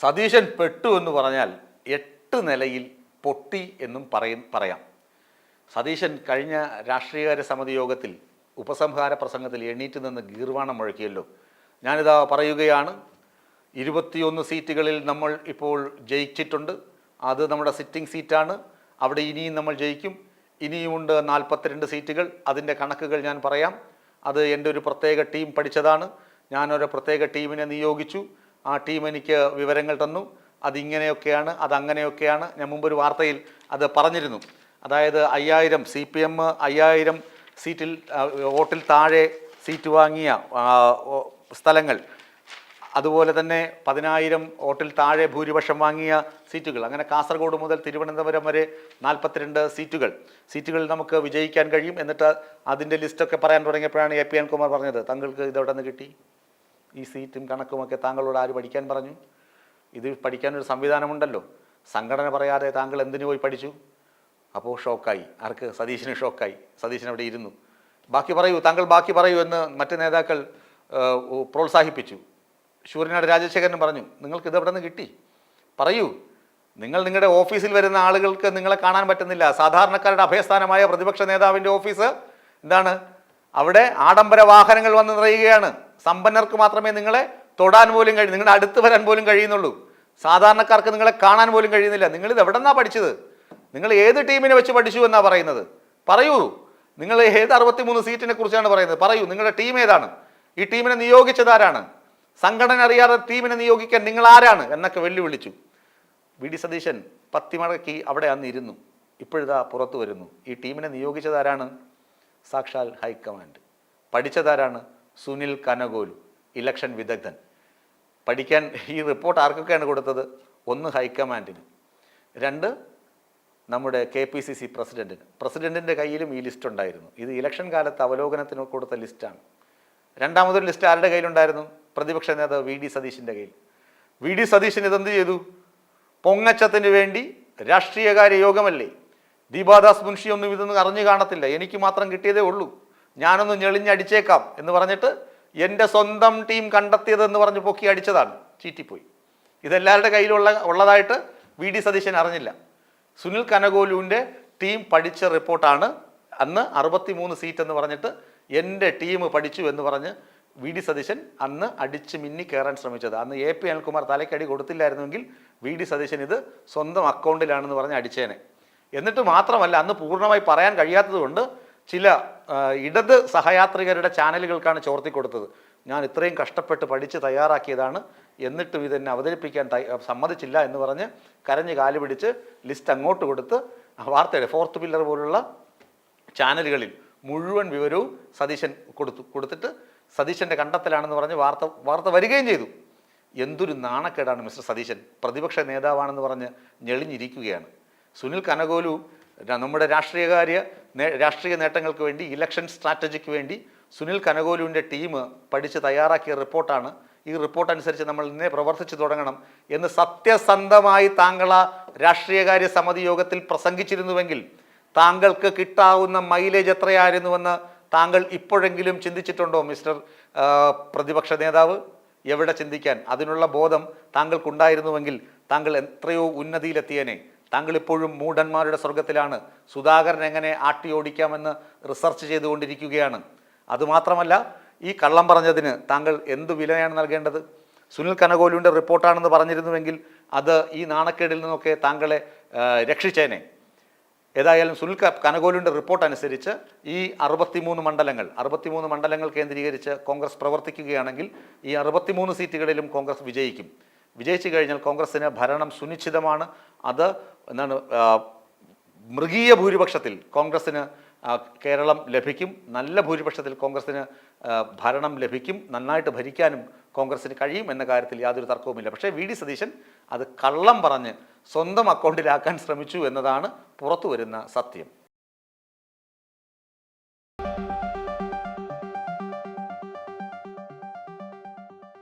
സതീശൻ പെട്ടു എന്ന് പറഞ്ഞാൽ എട്ട് നിലയിൽ പൊട്ടി എന്നും പറയും പറയാം. സതീശൻ കഴിഞ്ഞ രാഷ്ട്രീയകാര്യ സമിതി യോഗത്തിൽ ഉപസംഹാര പ്രസംഗത്തിൽ എണീറ്റ് നിന്ന് ഗീർവാണം മുഴക്കിയല്ലോ. ഞാനിതാ പറയുകയാണ് ഇരുപത്തിയൊന്ന് സീറ്റുകളിൽ നമ്മൾ ഇപ്പോൾ ജയിച്ചിട്ടുണ്ട്. അത് നമ്മുടെ സിറ്റിംഗ് സീറ്റാണ്. അവിടെ ഇനിയും നമ്മൾ ജയിക്കും. ഇനിയുമുണ്ട് നാൽപ്പത്തിരണ്ട് സീറ്റുകൾ. അതിന്റെ കണക്കുകൾ ഞാൻ പറയാം. അത് എന്റെ ഒരു പ്രത്യേക ടീം പഠിച്ചതാണ്. ഞാനൊരു പ്രത്യേക ടീമിനെ നിയോഗിച്ചു. ആ ടീം എനിക്ക് വിവരങ്ങൾ തന്നു. അതിങ്ങനെയൊക്കെയാണ് അതങ്ങനെയൊക്കെയാണ്. ഞാൻ മുമ്പ് ഒരു വാർത്തയിൽ അത് പറഞ്ഞിരുന്നു. അതായത് അയ്യായിരം സി പി എം അയ്യായിരം സീറ്റിൽ വോട്ടിൽ താഴെ സീറ്റ് വാങ്ങിയ സ്ഥലങ്ങൾ. അതുപോലെ തന്നെ പതിനായിരം വോട്ടിൽ താഴെ ഭൂരിപക്ഷം വാങ്ങിയ സീറ്റുകൾ. അങ്ങനെ കാസർഗോഡ് മുതൽ തിരുവനന്തപുരം വരെ നാൽപ്പത്തിരണ്ട് സീറ്റുകൾ. സീറ്റുകളിൽ നമുക്ക് വിജയിക്കാൻ കഴിയും. എന്നിട്ട് അതിന്റെ ലിസ്റ്റൊക്കെ പറയാൻ തുടങ്ങിയപ്പോഴാണ് എ പി എൻ കുമാർ പറഞ്ഞത്. തങ്ങൾക്ക് ഇതെവിടെ നിന്ന് കിട്ടി? ഈ സീറ്റും കണക്കുമൊക്കെ താങ്കളോട് ആര് പഠിക്കാൻ പറഞ്ഞു? ഇത് പഠിക്കാനൊരു സംവിധാനമുണ്ടല്ലോ. സംഘടന പറയാതെ താങ്കൾ എന്തിനു പോയി പഠിച്ചു? അപ്പോൾ ഷോക്കായി. ആർക്ക്? സതീശന് ഷോക്കായി. സതീശൻ അവിടെ ഇരുന്നു. ബാക്കി പറയൂ താങ്കൾ ബാക്കി പറയൂ എന്ന് മറ്റ് നേതാക്കൾ പ്രോത്സാഹിപ്പിച്ചു. ശൂര്യനാട് രാജശേഖരൻ പറഞ്ഞു നിങ്ങൾക്ക് ഇത് എവിടെ നിന്ന് കിട്ടി? പറയൂ നിങ്ങൾ നിങ്ങളുടെ ഓഫീസിൽ വരുന്ന ആളുകൾക്ക് നിങ്ങളെ കാണാൻ പറ്റുന്നില്ല. സാധാരണക്കാരുടെ അഭയസ്ഥാനമായ പ്രതിപക്ഷ നേതാവിന്റെ ഓഫീസ് എന്താണ്? അവിടെ ആഡംബര വാഹനങ്ങൾ വന്ന് നിറയുകയാണ്. സമ്പന്നർക്ക് മാത്രമേ നിങ്ങളെ തൊടാൻ പോലും കഴിയും. നിങ്ങളുടെ അടുത്ത് വരാൻ പോലും കഴിയുന്നുള്ളൂ. സാധാരണക്കാർക്ക് നിങ്ങളെ കാണാൻ പോലും കഴിയുന്നില്ല. നിങ്ങൾ ഇത് എവിടെ പഠിച്ചത്? നിങ്ങൾ ഏത് ടീമിനെ വെച്ച് പഠിച്ചു എന്നാ പറയുന്നത്? പറയൂ. നിങ്ങൾ ഏത് അറുപത്തിമൂന്ന് സീറ്റിനെ കുറിച്ചാണ് പറയുന്നത്? പറയൂ. നിങ്ങളുടെ ടീം ഏതാണ്? ഈ ടീമിനെ നിയോഗിച്ചത് ആരാണ്? സംഘടന അറിയാതെ ടീമിനെ നിയോഗിക്കാൻ നിങ്ങൾ ആരാണ്? എന്നൊക്കെ വെല്ലുവിളിച്ചു. വി ഡി സതീശൻ പത്തിമടക്കി അവിടെ അന്ന് ഇരുന്നു. ഇപ്പോഴിതാ പുറത്തു വരുന്നു. ഈ ടീമിനെ നിയോഗിച്ചതാരാണ് സാക്ഷാൽ ഹൈക്കമാൻഡ്. പഠിച്ചതാരാണ് സുനിൽ കനഗോലു ഇലക്ഷൻ വിദഗ്ധൻ. പഠിക്കാൻ ഈ റിപ്പോർട്ട് ആർക്കൊക്കെയാണ് കൊടുത്തത്? ഒന്ന് ഹൈക്കമാൻഡിന്. രണ്ട് നമ്മുടെ കെ പി സി സി പ്രസിഡന്റിന് പ്രസിഡന്റിന്റെ കയ്യിലും ഈ ലിസ്റ്റ് ഉണ്ടായിരുന്നു. ഇത് ഇലക്ഷൻ കാലത്ത് അവലോകനത്തിന് കൊടുത്ത ലിസ്റ്റാണ് രണ്ടാമതൊരു ലിസ്റ്റ് ആരുടെ കയ്യിലുണ്ടായിരുന്നു? പ്രതിപക്ഷ നേതാവ് വി ഡി സതീശിന്റെ കയ്യിൽ. വി ഡി സതീശൻ ഇതെന്ത് ചെയ്തു? പൊങ്ങച്ചത്തിന് വേണ്ടി രാഷ്ട്രീയകാര്യ യോഗമല്ലേ? ദീപാദാസ് മുൻഷി ഒന്നും ഇതൊന്നും അറിഞ്ഞു കാണത്തില്ല. എനിക്ക് മാത്രം കിട്ടിയതേ ഉള്ളൂ. ഞാനൊന്ന് ഞെളിഞ്ഞടിച്ചേക്കാം എന്ന് പറഞ്ഞിട്ട് എന്റെ സ്വന്തം ടീം കണ്ടെത്തിയതെന്ന് പറഞ്ഞ് പൊക്കി അടിച്ചതാണ് ചീറ്റിപ്പോയി. ഇതെല്ലാവരുടെ കയ്യിലുള്ള ഉള്ളതായിട്ട് വി ഡി സതീശൻ അറിഞ്ഞില്ല. സുനിൽ കനകോലുവിന്റെ ടീം പഠിച്ച റിപ്പോർട്ടാണ് അന്ന് അറുപത്തിമൂന്ന് സീറ്റ് എന്ന് പറഞ്ഞിട്ട് എന്റെ ടീം പഠിച്ചു എന്ന് പറഞ്ഞ് വി ഡി സതീശൻ അന്ന് അടിച്ച് മിന്നി കയറാൻ ശ്രമിച്ചത്. അന്ന് എ പി അനിൽകുമാർ തലയ്ക്കടി കൊടുത്തില്ലായിരുന്നുവെങ്കിൽ വി ഡി സതീശൻ ഇത് സ്വന്തം അക്കൗണ്ടിലാണെന്ന് പറഞ്ഞ് അടിച്ചേനെ. എന്നിട്ട് മാത്രമല്ല അന്ന് പൂർണമായി പറയാൻ കഴിയാത്തതുകൊണ്ട് ചില ഇടത് സഹയാത്രികരുടെ ചാനലുകൾക്കാണ് ചോർത്തി കൊടുത്തത്. ഞാൻ ഇത്രയും കഷ്ടപ്പെട്ട് പഠിച്ച് തയ്യാറാക്കിയതാണ്. എന്നിട്ടും ഇതെന്നെ അവതരിപ്പിക്കാൻ സമ്മതിച്ചില്ല എന്ന് പറഞ്ഞ് കരഞ്ഞ് കാൽ പിടിച്ച് ലിസ്റ്റ് അങ്ങോട്ട് കൊടുത്ത് വാർത്തയുടെ ഫോർത്ത് പില്ലർ പോലുള്ള ചാനലുകളിൽ മുഴുവൻ വിവരവും സതീശൻ കൊടുത്തു കൊടുത്തിട്ട് സതീശന്റെ കണ്ടെത്തലാണെന്ന് പറഞ്ഞ് വാർത്ത വാർത്ത വരികയും ചെയ്തു. എന്തൊരു നാണക്കേടാണ് മിസ്റ്റർ സതീശൻ. പ്രതിപക്ഷ നേതാവാണെന്ന് പറഞ്ഞ് ഞെളിഞ്ഞിരിക്കുകയാണ്. സുനിൽ കനകോലു നമ്മുടെ രാഷ്ട്രീയകാര്യ രാഷ്ട്രീയ നേട്ടങ്ങൾക്ക് വേണ്ടി ഇലക്ഷൻ സ്ട്രാറ്റജിക്ക് വേണ്ടി സുനിൽ കനകോലുവിന്റെ ടീം പഠിച്ച് തയ്യാറാക്കിയ റിപ്പോർട്ടാണ്. ഈ റിപ്പോർട്ട് അനുസരിച്ച് നമ്മൾ ഇന്നേ പ്രവർത്തിച്ചു തുടങ്ങണം എന്ന് സത്യസന്ധമായി താങ്കൾ ആ രാഷ്ട്രീയകാര്യ സമിതി യോഗത്തിൽ പ്രസംഗിച്ചിരുന്നുവെങ്കിൽ താങ്കൾക്ക് കിട്ടാവുന്ന മൈലേജ് എത്രയായിരുന്നുവെന്ന് താങ്കൾ ഇപ്പോഴെങ്കിലും ചിന്തിച്ചിട്ടുണ്ടോ മിസ്റ്റർ പ്രതിപക്ഷ നേതാവ്? എവിടെ ചിന്തിക്കാൻ? അതിനുള്ള ബോധം താങ്കൾക്കുണ്ടായിരുന്നുവെങ്കിൽ താങ്കൾ എത്രയോ ഉന്നതിയിലെത്തിയേനെ. താങ്കൾ ഇപ്പോഴും മൂഢന്മാരുടെ സ്വർഗത്തിലാണ് സുധാകരൻ എങ്ങനെ ആട്ടി ഓടിക്കാമെന്ന് റിസർച്ച് ചെയ്തുകൊണ്ടിരിക്കുകയാണ്. അതുമാത്രമല്ല ഈ കള്ളം പറഞ്ഞതിന് താങ്കൾ എന്ത് വിലയാണ് നൽകേണ്ടത്? സുനിൽ കനകോലുവിന്റെ റിപ്പോർട്ടാണെന്ന് പറഞ്ഞിരുന്നുവെങ്കിൽ അത് ഈ നാണക്കേടിൽ നിന്നൊക്കെ താങ്കളെ രക്ഷിച്ചേനെ. ഏതായാലും സുനിൽ ക- കനകോലുവിന്റെ റിപ്പോർട്ട് അനുസരിച്ച് ഈ അറുപത്തിമൂന്ന് മണ്ഡലങ്ങൾ അറുപത്തിമൂന്ന് മണ്ഡലങ്ങൾ കേന്ദ്രീകരിച്ച് കോൺഗ്രസ് പ്രവർത്തിക്കുകയാണെങ്കിൽ ഈ അറുപത്തിമൂന്ന് സീറ്റുകളിലും കോൺഗ്രസ് വിജയിക്കും. വിജയിച്ചു കഴിഞ്ഞാൽ കോൺഗ്രസ്സിന് ഭരണം സുനിശ്ചിതമാണ്. അത് എന്താണ് മൃഗീയ ഭൂരിപക്ഷത്തിൽ കോൺഗ്രസ്സിന് കേരളം ലഭിക്കും. നല്ല ഭൂരിപക്ഷത്തിൽ കോൺഗ്രസ്സിന് ഭരണം ലഭിക്കും. നന്നായിട്ട് ഭരിക്കാനും കോൺഗ്രസ്സിന് കഴിയും എന്ന കാര്യത്തിൽ യാതൊരു തർക്കവുമില്ല. പക്ഷേ വി. ഡി. സതീശൻ അത് കള്ളം പറഞ്ഞ് സ്വന്തം അക്കൗണ്ടിലാക്കാൻ ശ്രമിച്ചു എന്നതാണ് പുറത്തു വരുന്ന സത്യം.